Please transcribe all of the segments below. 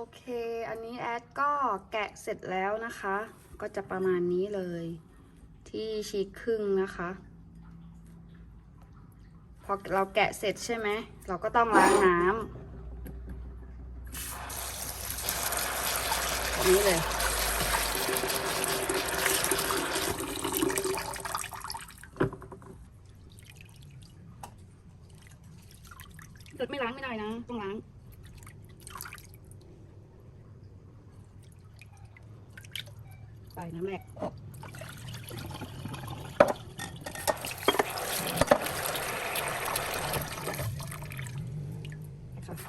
โอเค อันนี้แอดก็แกะเสร็จแล้วนะคะ ก็จะประมาณนี้เลย ที่ชีกครึ่งนะคะ พอเราแกะเสร็จใช่ไหม เราก็ต้องล้างน้ำแบบนี้เลยเกิดไม่ล้างไม่ได้นะ ต้องล้าง ใส่น้ำแรกค่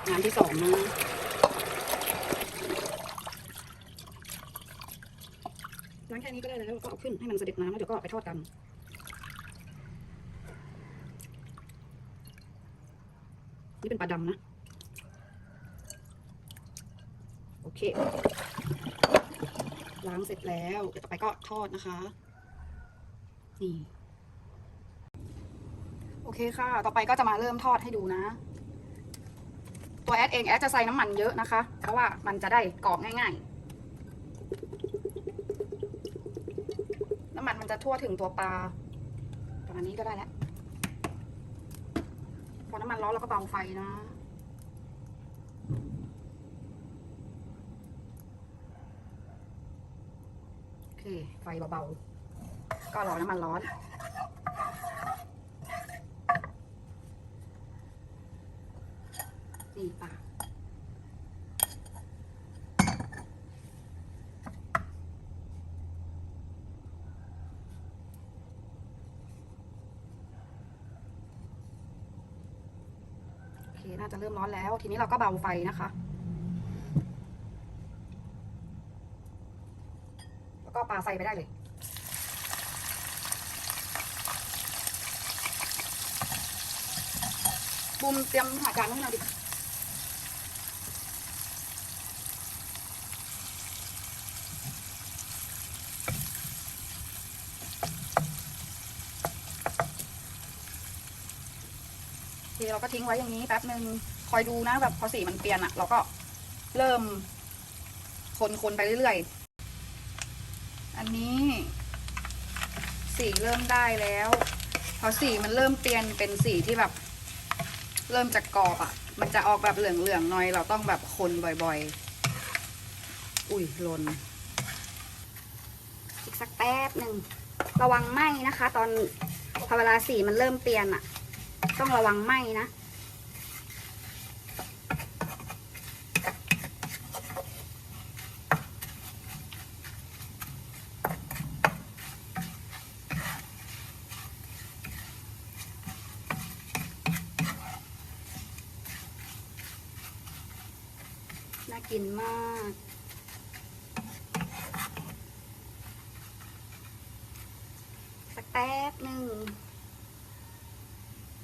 งานที่สองนะล้างแค่นี้ก็ได้แล้วก็เอาขึ้นให้มันเสด็จน้ำแล้วเดี๋ยวก็ไปทอดกันนี่เป็นปลาดำนะ โอเค ล้างเสร็จแล้วเดี๋ยวต่อไปก็ทอดนะคะนี่โอเคค่ะ ต่อไปก็จะมาเริ่มทอดให้ดูนะ ตัวแอดเองแอดจะใส่น้ำมันเยอะนะคะ เพราะว่ามันจะได้กรอบง่าย ๆ น้ำมันมันจะทั่วถึงตัวปลาประมาณนี้ก็ได้แล้วพอน้ำมันร้อนเราก็เบาไฟนะ คไฟเบาๆ ก็รอน้ำมันร้อน นี่ปลาโอเคน่าจะเริ่มร้อนแล้ว ทีนี้เราก็เบาไฟนะคะ แล้ว ก็ปลาใส่ไปได้เลย บุมเตรียมหาจานให้หน่อยดิเคเราก็ทิ้งไว้อย่างนี้แป๊บหนึ่งคอยดูนะแบบพอสีมันเปลี่ยนอะเราก็เริ่มคนๆไปเรื่อย อันนี้สีเริ่มได้แล้วพอสีมันเริ่มเปลี่ยนเป็นสีที่แบบ เริ่มจากกรอบอะมันจะออกแบบเหลืองๆหน่อย เราต้องแบบคนบ่อยๆ อุ้ยลน อีกสักแป๊บหนึ่ง ระวังไหมนะคะ ตอนพอเวลาสีมันเริ่มเปลี่ยนอะต้องระวังไหมนะ กินมาก สักแป๊บหนึ่ง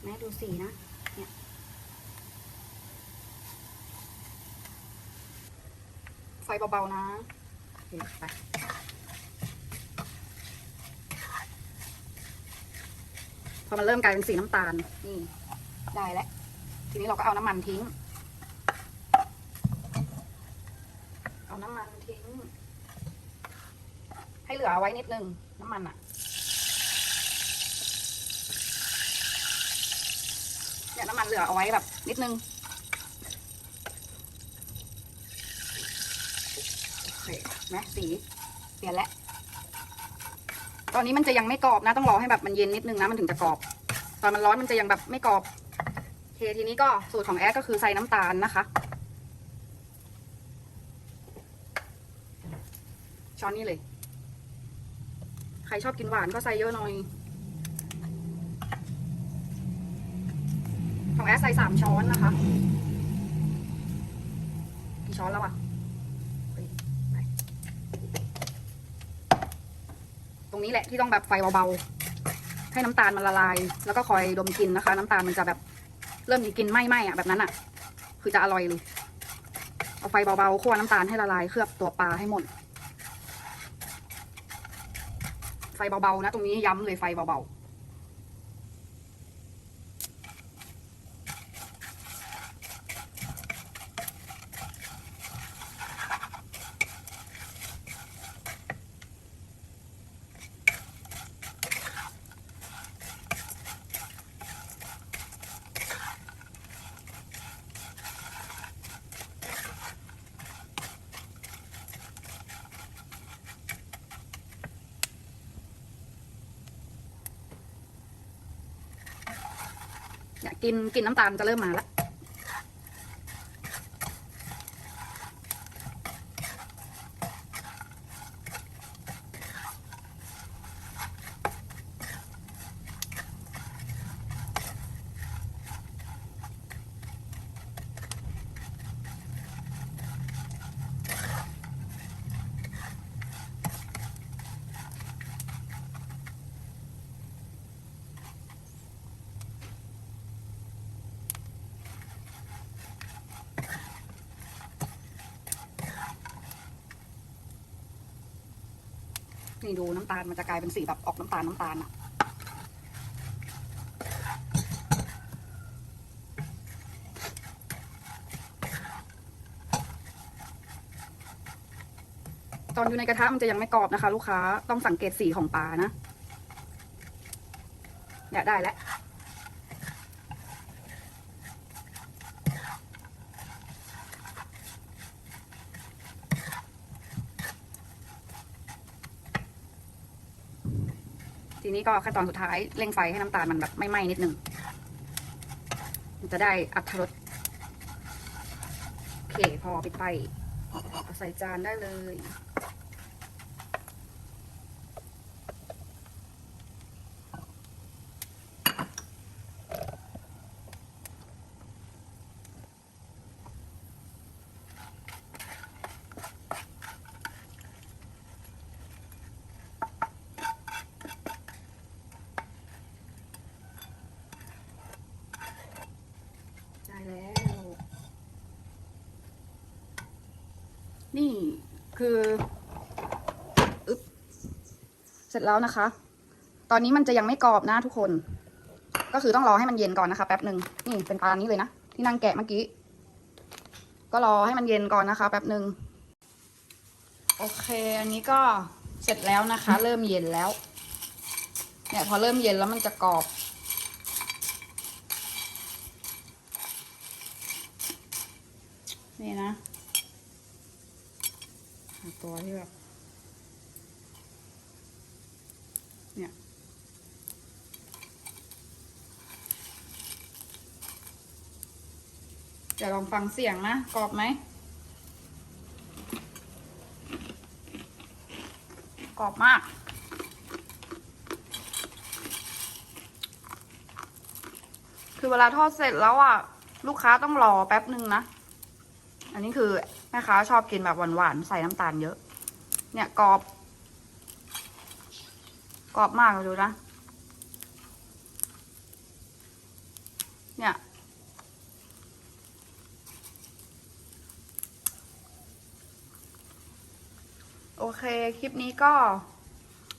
แม่ดูสีนะ เนี่ย ไฟเบาๆนะไปพอมันเริ่มกลายเป็นสีน้ำตาล นี่ ได้แล้ว ทีนี้เราก็เอาน้ำมันทิ้ง เอาน้ำมันทิ้ง ให้เหลือเอาไว้นิดนึง น้ำมันอะเนี่ยน้ำมันเหลือเอาไว้แบบ นิดนึงโอเคไหมสีเปลี่ยนแล้ว ตอนนี้มันจะยังไม่กรอบนะ ต้องรอให้แบบมันเย็นนิดนึงนะมันถึงจะกรอบ ตอนมันร้อนมันจะยังแบบไม่กรอบโอเคทีนี้ก็สูตรของแอดก็คือใส่น้ำตาลนะคะ ช้อนนี้เลย ใครชอบกินหวานก็ใส่เยอะหน่อย ของแอดใส่สามช้อนนะคะ กี่ช้อนแล้วอะตรงนี้แหละที่ต้องแบบไฟเบาๆ ให้น้ำตาลมันละลาย แล้วก็คอยดมกลินนะคะ น้ำตาลมันจะแบบเริ่มมีกลินไหม้ๆอะแบบนั้นอะคือจะอร่อยเลย เอาไฟเบาๆคั่วน้ำตาลให้ละลายเคลือบตัวปลาให้หมด ไฟเบาๆนะ ตรงนี้ย้ำเลยไฟเบาๆ เนี่ยกินกินน้ำตาลจะเริ่มมาละ นี่ดูน้ำตาลมันจะกลายเป็นสีแบบออกน้ำตาลน้ำตาลอะตอนอยู่ในกระทะมันจะยังไม่กรอบนะคะ ลูกค้าต้องสังเกตสีของปลานะเนี่ยได้แล้ว ทีนี้ก็ขั้นตอนสุดท้ายเร่งไฟให้น้ำตาลมันแบบไม่ไหม้นิดนึงมันจะได้อัตรสโอเคพอปิดไฟใส่จานได้เลย ได้แล้ว นี่คืออึ๊บเสร็จแล้วนะคะ ตอนนี้มันจะยังไม่กรอบนะทุกคน ก็คือต้องรอให้มันเย็นก่อนนะคะแป๊บหนึ่งนี่เป็นปลานี้เลยนะที่นั่งแกะเมื่อกี้ ก็รอให้มันเย็นก่อนนะคะแป๊บหนึ่งโอเค อันนี้ก็เสร็จแล้วนะคะ เริ่มเย็นแล้ว เนี่ยพอเริ่มเย็นแล้วมันจะกรอบ นี่นะ ตัวที่แบบเนี่ยเดี๋ยวลองฟังเสียงนะ กรอบไหมกรอบมาก คือเวลาทอดเสร็จแล้วอะ ลูกค้าต้องรอแป๊บหนึ่งนะ อันนี้คือ ม่ค้าชอบกินแบบหวานๆใส่น้ำตาลเยอะ เนี่ยกรอบ กรอบมากเลยดูนะ เนี่ย โอเคคลิปนี้ก็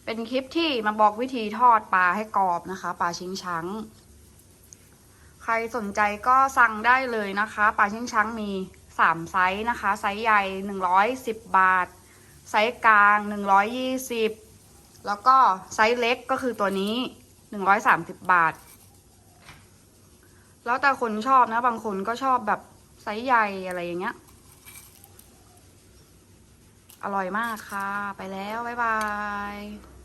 เป็นคลิปที่มาบอกวิธีทอดปลาให้กรอบนะคะปลาชิงช้างใครสนใจก็สั่งได้เลยนะคะปลาชิงช้างมี สามไซส์นะคะ ไซส์ใหญ่หนึ่งร้อยสิบบาท ไซส์กลางหนึ่งร้อยยี่สิบแล้วก็ไซส์เล็กก็คือตัวนี้หนึ่งร้อยสามสิบบาท แล้วแต่คนชอบนะ บางคนก็ชอบแบบไซส์ใหญ่อะไรอย่างเงี้ย อร่อยมากค่ะ ไปแล้ว บ๊ายบาย